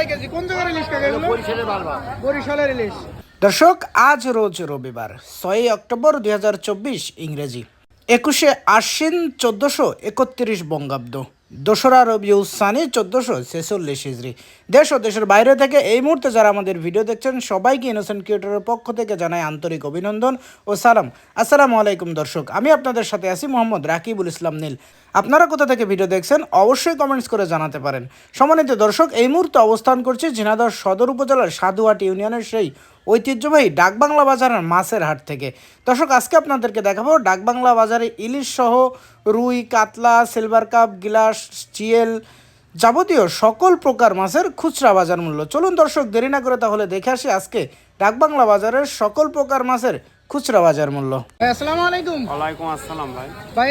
KG. কোন দর্শক, আজ রোজ রবিবার, ছয়ই অক্টোবর দুই হাজার চব্বিশ ইংরেজি। একুশে আশ্বিন, চোদ্দশো একত্রিশ বঙ্গাব্দ। দোসরা রবি উসানি চোদ্দশো ছেচল্লিশ হিজড়ি। দেশ ও দেশের বাইরে থেকে এই মুহূর্তে যারা আমাদের ভিডিও দেখছেন, সবাইকে ইনোসেন্ট ক্রিয়েটরের পক্ষ থেকে জানাই আন্তরিক অভিনন্দন ও সালাম। আসসালামু আলাইকুম দর্শক, আমি আপনাদের সাথে আছি মোহাম্মদ রাকিবুল ইসলাম নীল। আপনারা কোথা থেকে ভিডিও দেখছেন, অবশ্যই কমেন্টস করে জানাতে পারেন। সম্মানিত দর্শক, এই মুহূর্তে অবস্থান করছি ঝিনাদহ সদর উপজেলার সাধুহাট ইউনিয়নের সেই ঐতিহ্যবাহী ডাকবাংলা বাজারের মাছের হাট থেকে। দর্শক, আজকে আপনাদেরকে দেখাবো ডাকবাংলা বাজারে ইলিশ সহ রুই, কাতলা, সিলভার কাপ, গিলাস, চিয়েল যাবতীয় সকল প্রকার মাছের খুচরা বাজার মূল্য। চলুন দর্শক, দেরি না করে তাহলে দেখে আসি আজকে ডাকবাংলা বাজারের সকল প্রকার মাছের খুচরা বাজার মূল্য। আসসালামু আলাইকুম। ওয়ালাইকুম আসসালাম ভাই। ভাই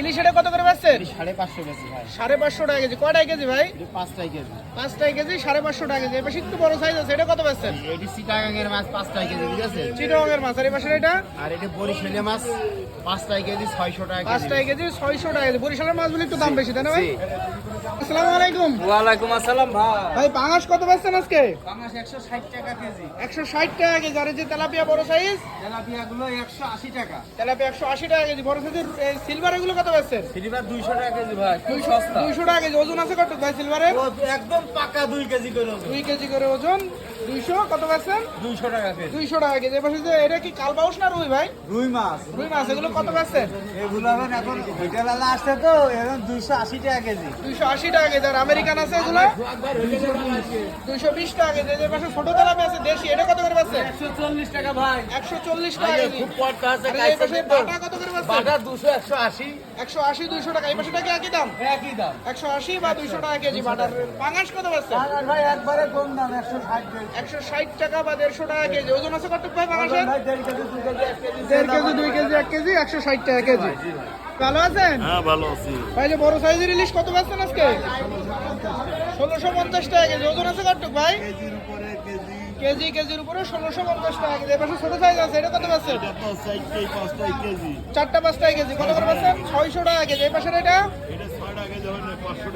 ইলিশ এটা কত করে পাচ্ছেন সাড়ে পাঁচশো কেজি ভাই। সাড়ে পাঁচশো টাকা কেজি। কয়টাই কেজি ভাই? পাঁচটাই কেজি। পাঁচটাই কেজি সাড়ে পাঁচশো টাকা কেজি। এবার একটু বড় সাইজ আছে এটা কত পাচ্ছেন এটি সিটাগাঙ্গের মাছ পাঁচটাই কেজি ঠিক আছে? চিটগঙ্গের মাছ। আর এই পাশের এটা? আর এটি বরিশালে মাছ পাঁচটাই কেজি ছয়শো টাকা কেজি। পাঁচটাই কেজি ছয়শো টাকা কেজি। বরিশালের মাছগুলো একটু দাম বেশি তাই না ভাই? আসসালামু আলাইকুম। ওয়ালাইকুম আসসালাম ভাই। ভাই পাঙাশ কত পাচ্ছেন আজকে? পাঙাশ একশো ষাট টাকা কেজি। একশো ষাট টাকা কেজি। আর এই যে তেলাপিয়া বড় সাইজ তেলাপিয়া গুলো একশো আশি টাকা। তেলাপিয়া একশো আশি টাকা কেজি। বড় সাইজের সিলভার এগুলো কত পাচ্ছেন সিলিভার দুইশো টাকা কেজি ভাই খুব সস্তা। দুইশো টাকা কেজি। ওজন আছে কত ভাই সিলভারের একদম পাকা দুই কেজি করে ওজন। কেজি করে ওজন। দুইশো কত পাচ্ছেন দুইশো টাকা কেজি। দুইশো টাকা কেজি। এবার যে এটা কি কালবাউস না রুই ভাই? রুই মাছ। রুই মাছ এগুলো কত পাচ্ছেন এগুলো এখন এখন বিকেলবেলা আসছে তো এখন দুইশো আশি টাকা কেজি। দুইশো আশি টাকা কেজি। আর আমেরিকান আছে এগুলো? দুইশো বিশ টাকা কেজি। যে পাশে ছোট তেলাপি আছে দেশি। এটা কত করে পাচ্ছে একশো চল্লিশ টাকা ভাই। একশো চল্লিশ টাকা কেজি খুব পড়তে আছে বাটা দুশো একশো আশি। একশো আশি দুইশো টাকা। এই পাশেটা কি একই দাম? একই দাম। একশো আশি বা দুইশো টাকা কেজি বাটার। পাঙাশ কত পাচ্ছে ভাই একবারে কম দাম একশো ষাট একশো ষাট টাকা বা দেড়শো টাকা কেজি। ওজন আছে কত ভাই পাঙাশের? দেড় কেজি দুই কেজি এক কেজি একশো ষাট টাকা কেজি। ভালো আছেন? হ্যাঁ ভালো আছি। ভাই যে বড় সাইজের ইলিশ কত পাচ্ছেন আজকে? ষোলোশো পঞ্চাশ টাকা কেজি। ওজন আছে কত ভাই? কেজির উপরে কেজি কেজি কেজির উপরে ষোলোশো পঞ্চাশ টাকা কেজি। এবার ছোট সাইজ আছে এটা কত পাচ্ছে? চারটা পাঁচটায় কেজি কত করে পাচ্ছে? ছয়শো টাকা কেজি। এই পাশের এটা? পাঁচশো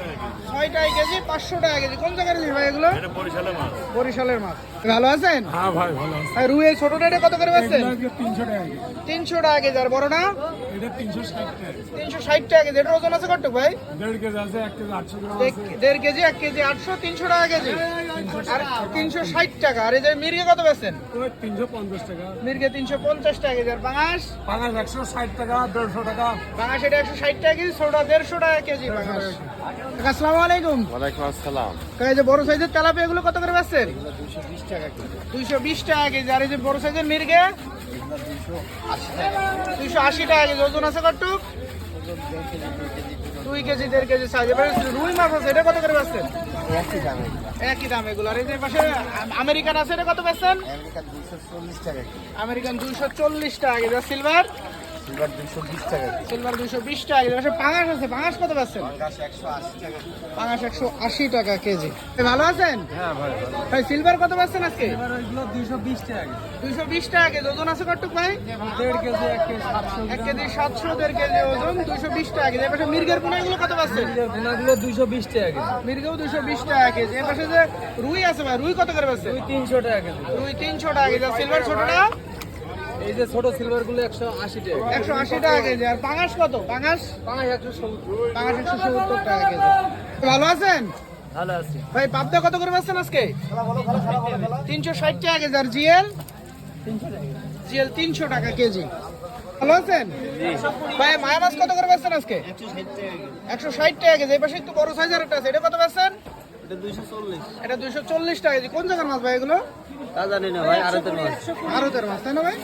টাকা কেজি। পাঁচশো টাকা কেজি। কোন জায়গার ভাই এগুলো? বরিশালের মাছ। বরিশালের মাছ। ভালো আছেন? হ্যাঁ ভাই ভালো আছে। রুই ছোট এটা কত করে পাচ্ছেন তিনশো টাকা কেজি। টাকা কেজি আর বড় না? এটা তিনশো ষাট টাকা কেজি। এটার ওজন আছে কত ভাই? দেড় কেজি আছে এক কেজি আটশো গ্রাম কেজি কেজি তিনশো টাকা কেজি। আর তিনশো ষাট টাকা আর এই যে মির্গে কত তিনশো পঞ্চাশ টাকা। মির্গে তিনশো পঞ্চাশ টাকা কেজি আর বাঙাস পাঙাশ একশো ষাট টাকা দেড়শো টাকা। বাঙাস এটা একশো ষাট টাকা কেজি ছোটা দেড়শো টাকা কেজি বাঙাস আসসালামু আলাইকুম। ওয়ালাইকুম আসসালাম। এই যে বড় সাইজের তেলাপিয়া এগুলো কত করে বেচছেন? বিশ টাকা কেজি দুইশো বিশ টাকা কেজি আর এই যে বড় সাইজের মির্গে? দুইশো আশি টাকা কেজি ওজন আছে কটুক দুই কেজি দেড় কেজি সাইজ এবার রুই মাছ আছে এটা কত করে বেচছেন? একই দামে একই দাম এগুলো। আর এই যে পাশে আম- আমেরিকান আছে এটা কত বেচছেন? আমেরিকান দুশো চল্লিশ টাকা কেজি। আমেরিকান দুইশো চল্লিশ টাকা কেজি। সিলভার? সিলভার টাকা টাকা কেজি পাশে পাঙাশ আছে পাঙাশ কত বেচছেন পাঙ্গাস একশো আশি টাকা পাঙাশ একশো আশি টাকা কেজি ভালো আছেন হ্যাঁ ভাই ভাই সিলভার কত বেচছেন আজকে এবার ওইগুলো দুইশো বিশ টাকা কেজি টাকা ওজন আছে কটুক ভাই দেড় কেজি এক কেজি সাতশো এক কেজি সাতশো দেড় কেজি ওজন দুইশো বিশ টাকা কেজি এপাশে মির্গের পোনা এগুলো কত পাচ্ছেন দুইশো বিশ টাকা কেজি মির্গেও দুইশো বিশ টাকা কেজি এপাশে যে রুই আছে ভাই রুই কত করে পাচ্ছেন তিনশো টাকা কেজি রুই তিনশো টাকা কেজি সিলভার ছোটটা এই যে ছোট সিলভারগুলো একশো আশি টাকা একশো আশি টাকা কেজি। আর পাঙাশ কত? পাঙাশ? পাঁচ একশো সত্তর। পাঙাশ একশো সত্তর টাকা কেজি। ভালো আছেন? ভালো আছে। ভাই পাবদা কত করে পাচ্ছেন আজকে? তিনশো ষাট টাকা কেজি। আর জিএল? জিএল তিনশো টাকা কেজি। ভালো আছেন? ভাই মায়া মাছ কত করে পাচ্ছেন আজকে? একশো ষাট টাকা কেজি। এই পাশে একটু বড় সাইজের একটা আছে। এটা কত পাচ্ছেন এটা দুইশো চল্লিশ টাকা কেজি। কোন জায়গার মাছ ভাই এগুলো? তা জানি না ভাই আরও তো মাছ। ভারতের মাছ তাই না ভাই?